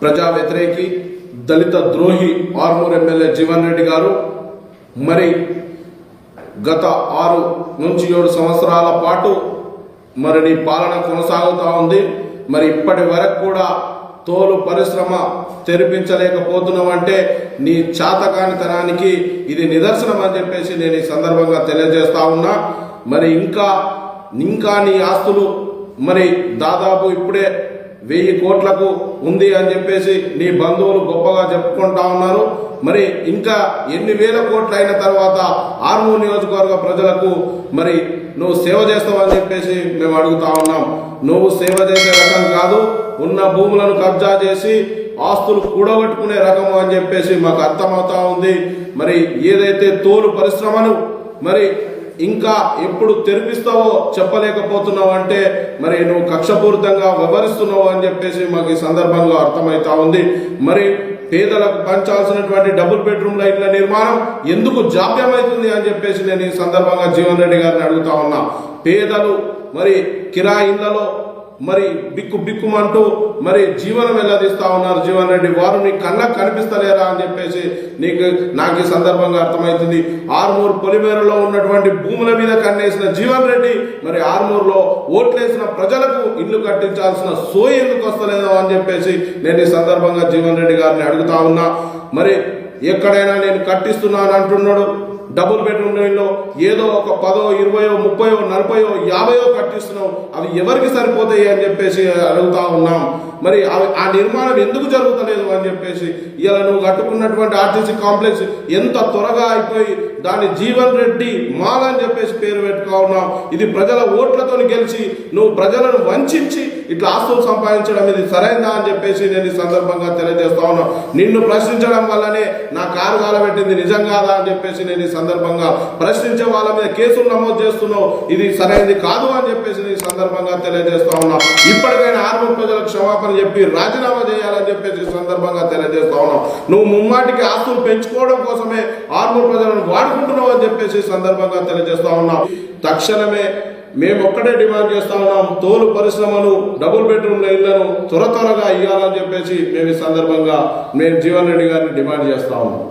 ప్రజా వ్యతిరేకి దళిత ద్రోహి ఆర్మూర్ ఎమ్మెల్యే జీవన్ రెడ్డి గారు మరి గత ఆరు నుంచి ఏడు సంవత్సరాల పాటు మరి నీ పాలన కొనసాగుతూ ఉంది. మరి ఇప్పటి వరకు కూడా తోలు పరిశ్రమ తెరిపించలేకపోతున్నావంటే నీ చాతకానితనానికి ఇది నిదర్శనం అని చెప్పేసి నేను ఈ సందర్భంగా తెలియజేస్తా ఉన్నా. మరి ఇంకా ఇంకా నీ ఆస్తులు మరి దాదాపు ఇప్పుడే వెయ్యి కోట్లకు ఉంది అని చెప్పేసి నీ బంధువులు గొప్పగా చెప్పుకుంటా ఉన్నారు. మరి ఇంకా ఎన్ని వేల కోట్లు అయిన తర్వాత ఆర్మూర్ నియోజకవర్గ ప్రజలకు మరి నువ్వు సేవ చేస్తావని చెప్పేసి మేము అడుగుతా ఉన్నాం. నువ్వు సేవ చేసే రకం కాదు ఉన్న భూములను కబ్జా చేసి ఆస్తులు కూడగట్టుకునే రకము అని చెప్పేసి మాకు అర్థమవుతా ఉంది. మరి ఏదైతే తోలు పరిశ్రమను మరి ఇంకా ఎప్పుడు తెరిపిస్తావో చెప్పలేకపోతున్నావు అంటే మరి నువ్వు కక్షపూరితంగా వ్యవహరిస్తున్నావు అని చెప్పేసి మాకు ఈ సందర్భంగా అర్థమవుతా ఉంది. మరి పేదలకు పంచాల్సినటువంటి డబుల్ బెడ్రూమ్ల ఇళ్ళ నిర్మాణం ఎందుకు జాప్యం అవుతుంది అని చెప్పేసి నేను ఈ సందర్భంగా జీవన్ రెడ్డి గారిని అడుగుతా ఉన్నా. పేదలు మరి కిరాయిళ్ళలో మరి బిక్కు బిక్కుమంటూ మరి జీవనం ఎలా తీస్తా ఉన్నారు జీవన్ రెడ్డి? వారు నీ కళ్ళకు కనిపిస్తలేరా అని చెప్పేసి నీకు నాకు ఈ సందర్భంగా అర్థమవుతుంది ఆర్మూర్ పొలిమేరలో ఉన్నటువంటి భూముల మీద కన్నేసిన జీవన్ రెడ్డి మరి ఆర్మూర్లో ఓట్లేసిన ప్రజలకు ఇల్లు కట్టించాల్సిన సోయి ఎందుకు వస్తలేదో అని చెప్పేసి నేను ఈ సందర్భంగా జీవన్ రెడ్డి గారిని అడుగుతా ఉన్నా. మరి ఎక్కడైనా నేను కట్టిస్తున్నాను అంటున్నాడు. డబుల్ బెడ్రూమ్ ఇల్లు ఏదో ఒక పదో ఇరవయో ముప్పయో నలభయో యాభయో కట్టిస్తున్నాం. అవి ఎవరికి సరిపోతాయి అని చెప్పేసి అడుగుతా ఉన్నాం. మరి అవి- ఆ నిర్మాణం ఎందుకు జరుగుతలేదు అని చెప్పేసి ఇలా నువ్వు కట్టుకున్నటువంటి ఆర్టీసీ కాంప్లెక్స్ ఎంత త్వరగా అయిపోయి దాని జీవన్ రెడ్డి మాల అని చెప్పేసి పేరు పెట్టుకో ఉన్నాం ఇది ప్రజల ఓట్లతో గెలిచి నువ్వు ప్రజలను వంచించి ఇట్లా ఆస్తులు సంపాదించడం ఇది సరైందా అని చెప్పేసి నేను ఈ సందర్భంగా తెలియజేస్తా ఉన్నాను నిన్ను ప్రశ్నించడం వల్లనే నా కారు కాలబెట్టింది నిజం కాదా అని చెప్పేసి నేను ఈ సందర్భంగా ప్రశ్నించే వాళ్ళ మీద కేసులు నమోదు చేస్తున్నావు. ఇది సరైనది కాదు అని చెప్పేసి నేను ఈ సందర్భంగా తెలియజేస్తా ఉన్నా. ఇప్పటికైనా ఆర్మూర్ ప్రజలకు క్షమాపణ చెప్పి రాజీనామా చేయాలని చెప్పేసి సందర్భంగా తెలియజేస్తా ఉన్నావు నువ్వు ముమ్మాటికి ఆస్తులు పెంచుకోవడం కోసమే ఆర్మూర్ ప్రజలను వాడుకుంటున్నావు అని చెప్పేసి సందర్భంగా తెలియజేస్తా ఉన్నాం. తక్షణమే మేము ఒక్కటే డిమాండ్ చేస్తా ఉన్నాం. తోలు పరిశ్రమలు డబుల్ బెడ్రూమ్ల ఇళ్ళను త్వర త్వరగా ఇవ్వాలని చెప్పేసి మేము ఈ సందర్భంగా మేము జీవన్ రెడ్డి గారిని డిమాండ్ చేస్తా ఉన్నాం.